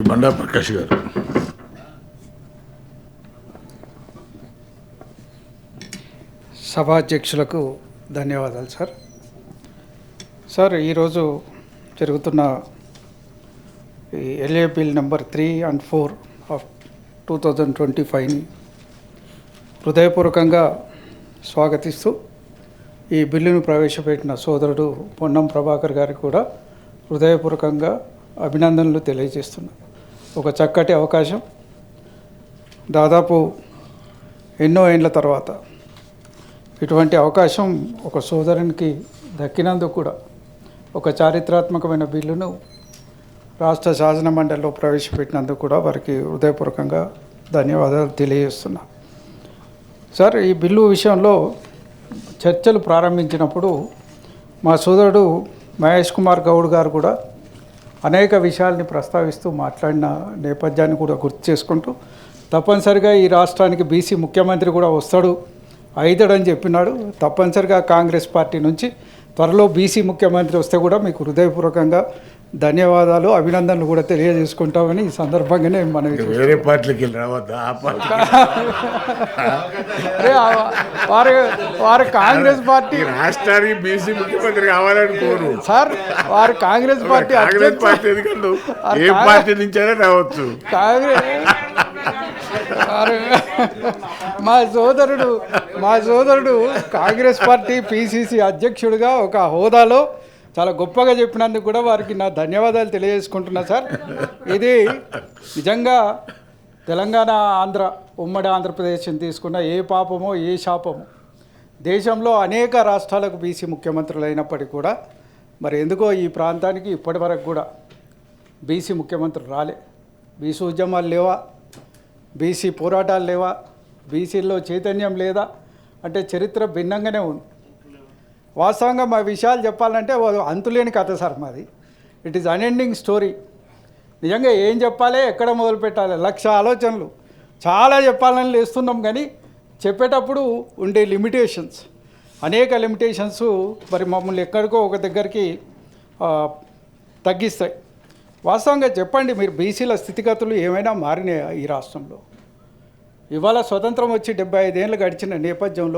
బండా ప్రకాష్ గారు. సభాధ్యక్షులకు ధన్యవాదాలు sir. Sir ఈరోజు జరుగుతున్న ఈ LA bill number three and four of two thousand twenty ఫైవ్ని హృదయపూర్వకంగా స్వాగతిస్తూ ఈ బిల్లును ప్రవేశపెట్టిన సోదరుడు పొన్నం ప్రభాకర్ గారికి కూడా హృదయపూర్వకంగా అభినందనలు తెలియజేస్తున్నాను. ఒక చక్కటి అవకాశం. దాదాపు ఎన్నో ఏండ్ల తర్వాత ఇటువంటి అవకాశం ఒక సోదరునికి దక్కినందుకు కూడా ఒక చారిత్రాత్మకమైన బిల్లును రాష్ట్ర శాసన మండలిలో ప్రవేశపెట్టినందుకు కూడా వారికి హృదయపూర్వకంగా ధన్యవాదాలు తెలియజేస్తున్నా. సార్ ఈ బిల్లు విషయంలో చర్చలు ప్రారంభించినప్పుడు మా సోదరుడు మహేష్ కుమార్ గౌడ్ గారు కూడా అనేక విషయాల్ని ప్రస్తావిస్తూ మాట్లాడిన నేపథ్యాన్ని కూడా గుర్తు చేసుకుంటూ తప్పనిసరిగా ఈ రాష్ట్రానికి బీసీ ముఖ్యమంత్రి కూడా వస్తాడు అయితాడని చెప్పినాడు. తప్పనిసరిగా కాంగ్రెస్ పార్టీ నుంచి త్వరలో బీసీ ముఖ్యమంత్రి వస్తే కూడా మీకు హృదయపూర్వకంగా ధన్యవాదాలు అభినందనలు కూడా తెలియజేసుకుంటామని ఈ సందర్భంగానే మనం వేరే పార్టీలకి రావద్దా? వారు వారు కాంగ్రెస్ పార్టీ రాష్ట్రానికి బీసీ ముఖ్యమంత్రి కావాలని కోరు. సార్ వారు కాంగ్రెస్ పార్టీ కాంగ్రెస్ పార్టీ ఎందుకంటే ఏ పార్టీ నుంచైనా రావచ్చు. కాంగ్రెస్ వారు- మా సోదరుడు మా సోదరుడు కాంగ్రెస్ పార్టీ పిసిసి అధ్యక్షుడిగా ఒక హోదాలో చాలా గొప్పగా చెప్పినందుకు కూడా వారికి నా ధన్యవాదాలు తెలియజేసుకుంటున్నా సార్. ఇది నిజంగా తెలంగాణ ఆంధ్ర ఉమ్మడి ఆంధ్రప్రదేశ్ని తీసుకున్న ఏ పాపమో ఏ శాపమో దేశంలో అనేక రాష్ట్రాలకు బీసీ ముఖ్యమంత్రులు అయినప్పటికీ కూడా మరి ఎందుకో ఈ ప్రాంతానికి ఇప్పటి వరకు కూడా బీసీ ముఖ్యమంత్రులు రాలే. బీసీ ఉద్యమాలు లేవా? బీసీ పోరాటాలు లేవా? బీసీల్లో చైతన్యం లేదా? అంటే చరిత్ర భిన్నంగానే ఉంది. వాస్తవంగా మా విషయాలు చెప్పాలంటే అంతులేని కథ సార్ మాది. ఇట్ ఈస్ అన్ఎండింగ్ స్టోరీ నిజంగా ఏం చెప్పాలి ఎక్కడ మొదలు పెట్టాలి? లక్ష ఆలోచనలు. చాలా చెప్పాలని లేస్తున్నాం కానీ చెప్పేటప్పుడు ఉండే లిమిటేషన్స్ అనేక లిమిటేషన్స్ మరి మమ్మల్ని ఎక్కడికో ఒక దగ్గరికి తగ్గిస్తాయి. వాస్తవంగా చెప్పండి మీరు బీసీల స్థితిగతులు ఏమైనా మారినాయా ఈ రాష్ట్రంలో? ఇవాళ స్వతంత్రం వచ్చి డెబ్బై ఐదేళ్ళు గడిచిన నేపథ్యంలో